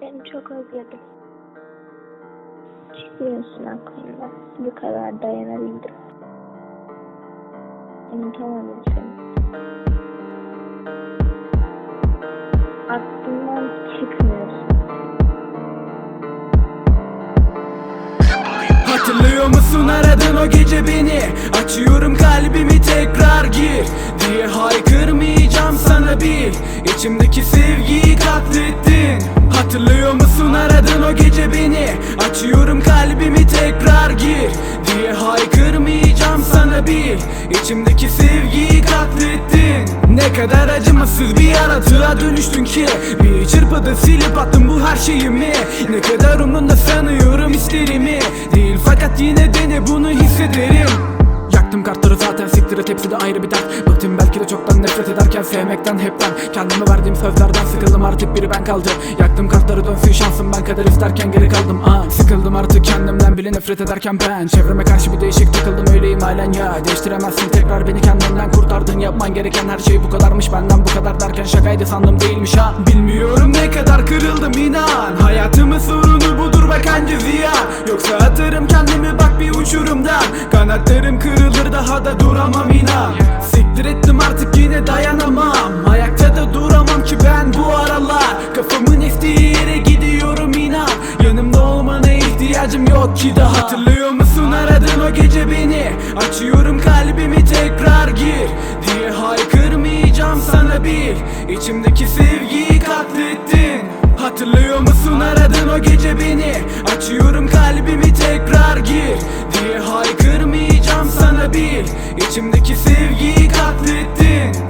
Seni çok özledim. Çıkıyorsun aklımda. Bu kadar dayanabildim. Unutamadım seni. Aklımdan çıkmıyorsun. Hatırlıyor musun aradın o gece beni Açıyorum kalbimi tekrar gir Diye haykırmayacağım sana bil İçimdeki sevgiyi katlettin Hatırlıyor musun aradın o gece beni? Açıyorum kalbimi tekrar gir Diye haykırmayacağım sana bil İçimdeki sevgiyi katlettin. Ne kadar acımasız bir yaratığa dönüştün ki? Bir çırpıda silip attın bu her şeyimi. Ne kadar umrunda sanıyorum hislerimi. Değil fakat yine de ne bunu hissederim. Yaktım kartları zaten siktir et hepsi de ayrı bir dert. Bıktım belki de çoktan nefret ederken sevmekten hepten Kendime verdiğim sözlerden sıkıldım artık biri ben kaldı Yaktım kartları dönsün şansım ben kader isterken geri kaldım. Aa, Sıkıldım artık kendimden bile nefret ederken ben. Çevreme karşı bir değişik takıldım öyleyim halen ya. Değiştiremezsin tekrar beni kendimden kurtardın. Yapman gereken her şey bu kadarmış benden bu kadar derken şakaydı sandım değilmiş ha. Bilmiyorum ne kadar kırıldım inan. Hayatımın sorunu budur bak anca ziyan Yoksa atarım kendimi bak bir uçurumdan. Kanatlarım kırılır daha da duramam inan. Siktir ettim artık yine dayanamam. Ayakta da duramam ki ben bu aralar. Kafamın estiği yere gidiyorum inan. Yanımda olmana ihtiyacım yok ki daha. Hatırlıyor musun aradın o gece beni? Açıyorum kalbimi tekrar gir. Diye haykırmayacağım sana bil İçimdeki sevgiyi katlettin. Hatırlıyor musun aradın o gece beni? Açıyorum kalbimi tekrar gir. Diye haykırmayacağım sana bil İçimdeki sevgiyi katlettin